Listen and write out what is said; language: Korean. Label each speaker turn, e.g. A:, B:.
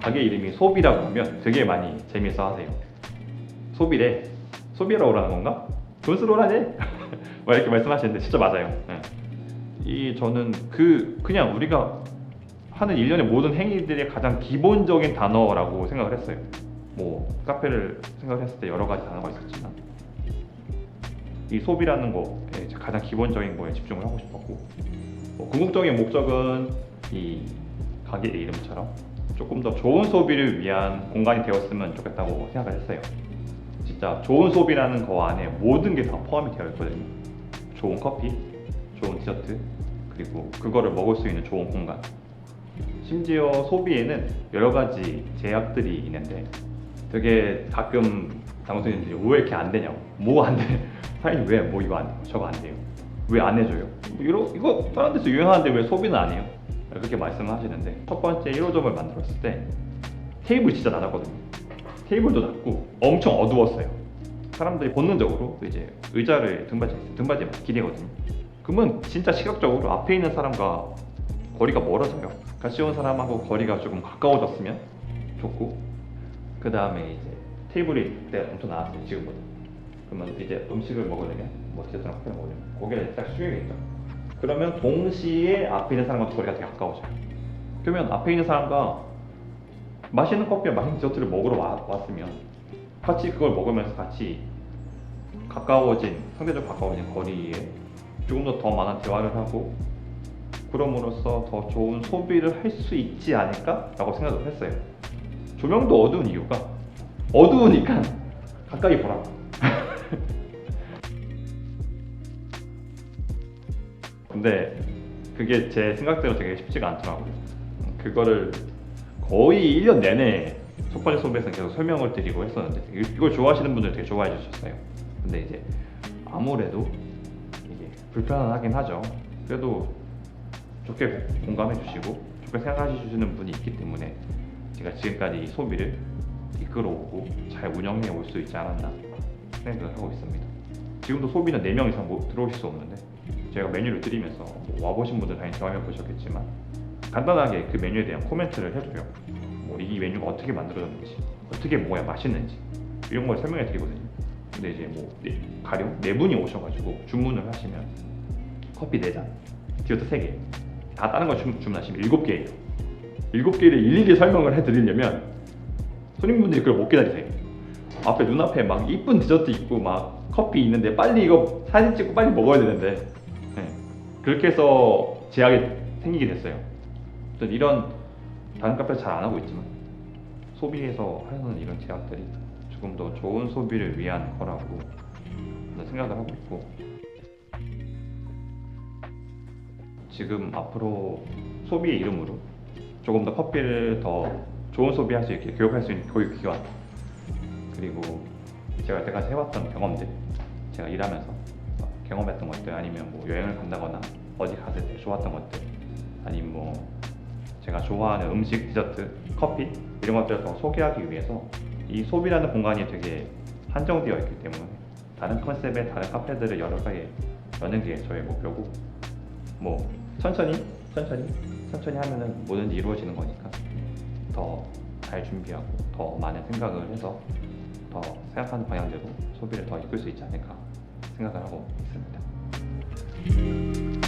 A: 가게 이름이 소비라고 하면 되게 많이 재미있어 하세요. 소비래? 소비라고 하는 건가? 돈스러라네막 이렇게 말씀하시는데 진짜 맞아요. 네. 이 저는 그 그냥 우리가 하는 일련의 모든 행위들의 가장 기본적인 단어라고 생각을 했어요. 뭐 카페를 생각했을 때 여러 가지 단어가 있었지만 이 소비라는 거 가장 기본적인 거에 집중을 하고 싶었고 뭐 궁극적인 목적은 이 가게 이름처럼 조금 더 좋은 소비를 위한 공간이 되었으면 좋겠다고 생각을 했어요. 진짜 좋은 소비라는 거 안에 모든 게 다 포함이 되어 있거든요. 좋은 커피, 좋은 디저트, 그리고 그거를 먹을 수 있는 좋은 공간. 심지어 소비에는 여러 가지 제약들이 있는데 되게 가끔 당선인들이 왜 이렇게 안 되냐고. 뭐 안 돼? 사인 왜뭐 이거 안되 저거 안 돼요. 왜안 해줘요? 이러, 이거 다른 데서 유행하는데 왜 소비는 안 해요? 그렇게 말씀하시는데 첫 번째 1호점을 만들었을 때 테이블 진짜 낮았거든요. 테이블도 낮고 엄청 어두웠어요. 사람들이 본능적으로 이제 의자를 등받이 등받이 기대거든요. 그러면 진짜 시각적으로 앞에 있는 사람과 거리가 멀어져요. 같이 온 사람하고 거리가 조금 가까워졌으면 좋고 그 다음에 이제 테이블이 그때 엄청 나왔어요 지금보다. 그러면 이제 음식을 먹으려면 뭐 어쨌든 커피는 뭐죠? 거기에 딱숙여야있죠 그러면 동시에 앞에 있는 사람과 거리가 되게 가까워져요. 그러면 앞에 있는 사람과 맛있는 커피와 맛있는 디저트를 먹으러 와, 왔으면 같이 그걸 먹으면서 같이 가까워진 상대적으로 가까워진 거리에 조금 더 더 많은 대화를 하고 그럼으로써 더 좋은 소비를 할 수 있지 않을까라고 생각을 했어요. 조명도 어두운 이유가 어두우니까 가까이 보라고. 근데 그게 제 생각대로 되게 쉽지가 않더라고요. 그거를 거의 1년 내내 속발리 소비에서는 계속 설명을 드리고 했었는데 이걸 좋아하시는 분들 되게 좋아해 주셨어요. 근데 이제 아무래도 이게 불편하긴 하죠. 그래도 좋게 공감해 주시고 좋게 생각해 주시는 분이 있기 때문에 제가 지금까지 이 소비를 이끌어오고 잘 운영해 올 수 있지 않았나 생각을 하고 있습니다. 지금도 소비는 4명 이상 뭐 들어오실 수 없는데 제가 메뉴를 드리면서 뭐 와보신 분들 당연히 경험해 보셨겠지만 간단하게 그 메뉴에 대한 코멘트를 해줘요. 뭐이 메뉴가 어떻게 만들어졌는지, 어떻게 먹어야 맛있는지 이런 걸 설명해 드리거든요. 근데 이제 뭐 네, 가령 네 분이 오셔가지고 주문을 하시면 커피 4잔, 디저트 3개, 다 다른 걸 주문, 하시면 7개예요. 7개를 일일이 설명을 해드리려면 손님분들이 그걸 못 기다리세요. 앞에 눈앞에 막 이쁜 디저트 있고 막 커피 있는데 빨리 이거 사진 찍고 빨리 먹어야 되는데 그렇게 해서 제약이 생기게 됐어요. 이런 다른 카페 잘안 하고 있지만 소비에서 하는 이런 제약들이 조금 더 좋은 소비를 위한 거라고 생각을 하고 있고 지금 앞으로 소비의 이름으로 조금 더 커피를 더 좋은 소비할 수 있게 교육할 수 있는 교육기관 그리고 제가 여태까지 해왔던 경험들 제가 일하면서 경험했던 것들 아니면 뭐 여행을 간다거나 어디 갔을 때 좋았던 것들 아니면 뭐 제가 좋아하는 음식, 디저트, 커피 이런 것들을 더 소개하기 위해서 이 소비라는 공간이 되게 한정되어 있기 때문에 다른 컨셉의 다른 카페들을 여러 가지 여는 게 저의 목표고 뭐 천천히 천천히 천천히 하면은 뭐든지 이루어지는 거니까 더 잘 준비하고 더 많은 생각을 해서 더 생각하는 방향대로 소비를 더 이끌 수 있지 않을까 생각을 하고 있습니다.